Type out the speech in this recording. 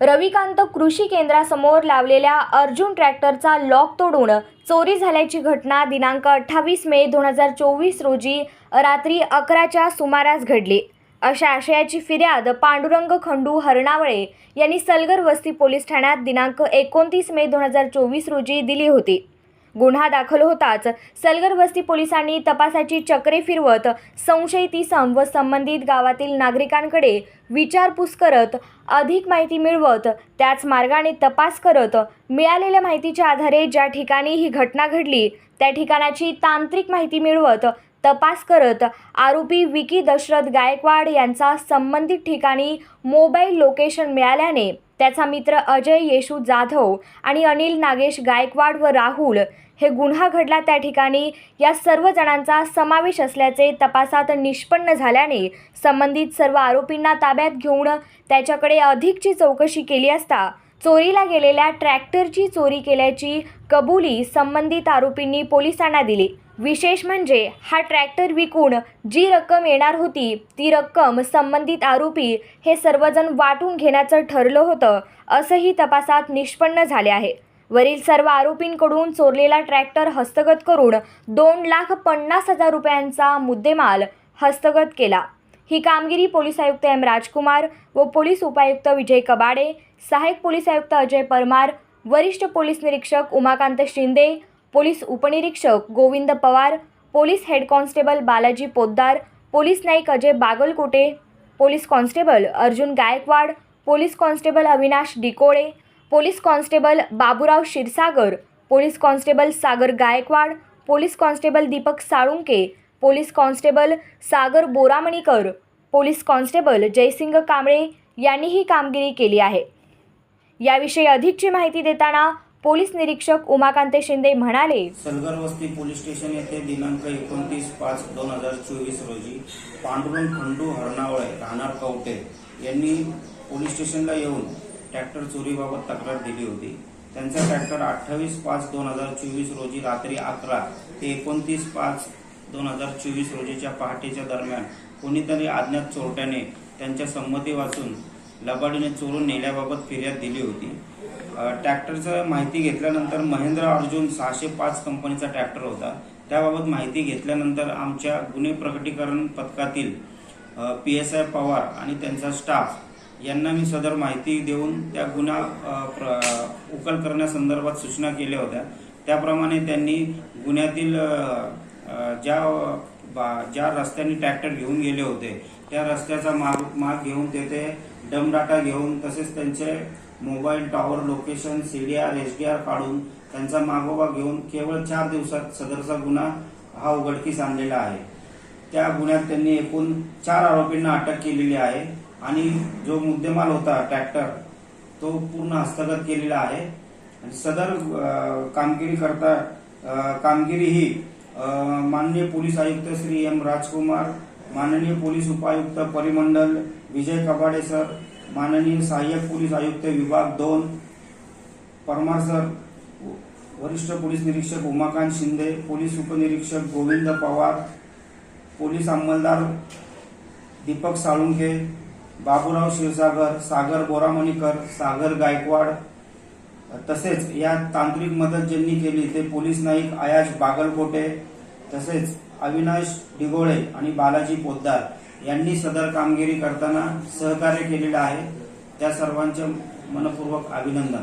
रविकांत कृषी केंद्रासमोर लावलेल्या अर्जुन ट्रॅक्टरचा लॉक तोडून चोरी झाल्याची घटना दिनांक अठ्ठावीस मे दोन हजार चोवीस रोजी रात्री अकराच्या सुमारास घडली. अशा आशयाची फिर्याद पांडुरंग खंडू हरणावळे यांनी सलगर वस्ती पोलीस ठाण्यात दिनांक एकोणतीस मे दोन हजार चोवीस रोजी दिली होती. गुन्हा दाखल होताच. सलगर वस्ती पोलिसांनी तपासाची चक्रे फिरवत संशयित इसम व संबंधित गावातील नागरिकांकडे विचारपूस करत अधिक माहिती मिळवत त्याच मार्गाने तपास करत मिळालेल्या माहितीच्या आधारे ज्या ठिकाणी ही घटना घडली त्या ठिकाणाची तांत्रिक माहिती मिळवत तपास करत आरोपी विकी दशरथ गायकवाड यांचा संबंधित ठिकाणी मोबाईल लोकेशन मिळाल्याने त्याचा मित्र अजय येशू जाधव आणि अनिल नागेश गायकवाड व राहुल हे गुन्हा घडला त्या ठिकाणी. या सर्व जणांचा समावेश असल्याचे तपासात निष्पन्न झाल्याने संबंधित सर्व आरोपींना ताब्यात घेऊन त्याच्याकडे अधिकची चौकशी केली असता चोरीला गेलेल्या ट्रॅक्टरची चोरी केल्याची कबुली संबंधित आरोपींनी पोलिसांना दिली. विशेष म्हणजे हा ट्रॅक्टर विकून जी रक्कम येणार होती ती रक्कम संबंधित आरोपी हे सर्वजण वाटून घेण्याचं ठरलं होतं असंही तपासात निष्पन्न झाले आहे. वरील सर्व आरोपींकडून चोरलेला ट्रॅक्टर हस्तगत करून दोन लाख पन्नास हजार रुपयांचा मुद्देमाल हस्तगत केला. ही कामगिरी पोलीस आयुक्त एम. राजकुमार व पोलीस उपायुक्त विजय कबाडे सहाय्यक पोलीस आयुक्त अजय परमार वरिष्ठ पोलीस निरीक्षक उमाकांत शिंदे पोलीस उपनिरीक्षक Govind Pawar police head constable Balaji Poddar police Naik Ajay Bagalkote police constable Arjun Gaikwad police constable Avinash Dikole police constable Baburao Kshirsagar police constable Sagar Gaikwad police constable Deepak Salunke police constable Sagar Boramanikar police constable Jaising Kamble यांनी ही कामगिरी केली आहे. याविषयी अधिकची माहिती देताना police निरीक्षक उमाकांत शिंदे म्हणाले सलगर वस्ती पोलीस स्टेशन येथे दिनांक एकोणतीस पाच दोन हजार चोवीस रोजी पांडुरंग खंडू हरणावळे राहणार कवटे यांनी पोलीस स्टेशनला येऊन ट्रॅक्टर चोरीबाबत तक्रार दिली होती. त्यांचा ट्रॅक्टर अठ्ठावीस पाच दोन हजार चोवीस रोजी रात्री अकरा ते एकोणतीस पाच दोन हजार चोवीस रोजीच्या पहाटेच्या दरम्यान कोणीतरी अज्ञात चोरट्याने त्यांच्या संमती वाचून लबाडीने चोरून नेल्याबाबत फिर्याद दिली होती. ट्रॅक्टरचं माहिती घेतल्यानंतर महेंद्र अर्जुन सहाशे पाच कंपनीचा ट्रॅक्टर होता. त्याबाबत माहिती घेतल्यानंतर आमच्या गुन्हे प्रकटीकरण पथकातील पी एस आय पवार आणि त्यांचा स्टाफ यांना मी सदर माहिती देऊन त्या गुन्हा प्र उकल करण्यासंदर्भात सूचना केल्या होत्या. त्याप्रमाणे त्यांनी गुन्ह्यातील ज्या बा- ज्या रस्त्याने ट्रॅक्टर घेऊन गेले होते त्या रस्त्याचा माग माग घेऊन तेथे डम डाटा घेऊन तसेच त्यांचे mobile tower location CDR SDR काढून त्यांचा मागोवा घेऊन केवळ चार दिवसात सदरचा गुन्हा हा उघडकीस आणलेला आहे. त्या गुन्ह्यात त्यांनी एकूण चार आरोपींना अटक केलेली आहे आणि जो मुद्देमाल होता ट्रॅक्टर तो पूर्ण हस्तगत केलेला आहे. आणि सदर कामगिरी करता कामगिरी ही माननीय पोलीस आयुक्त श्री एम राजकुमार माननीय पोलीस उपायुक्त परिमंडल विजय कबाडे सर माननीय सहाय्यक पोलीस आयुक्त विभाग दोन परमार सर वरिष्ठ पोलीस निरीक्षक उमाकांत शिंदे पोलीस उपनिरीक्षक गोविंद पवार पोलीस अंमलदार दीपक साळुंके बाबूराव क्षीरसागर सागर बोरामणीकर सागर गायकवाड तसेच या तांत्रिक मदत ज्यांनी केली ते पोलीस नाईक आयाश बागलकोटे तसेच अविनाश डिगोळे आणि बालाजी पोद्दार यांनी सदर कामगिरी करताना सहकार्य केलेलं आहे. त्या सर्वांचे मनपूर्वक अभिनंदन.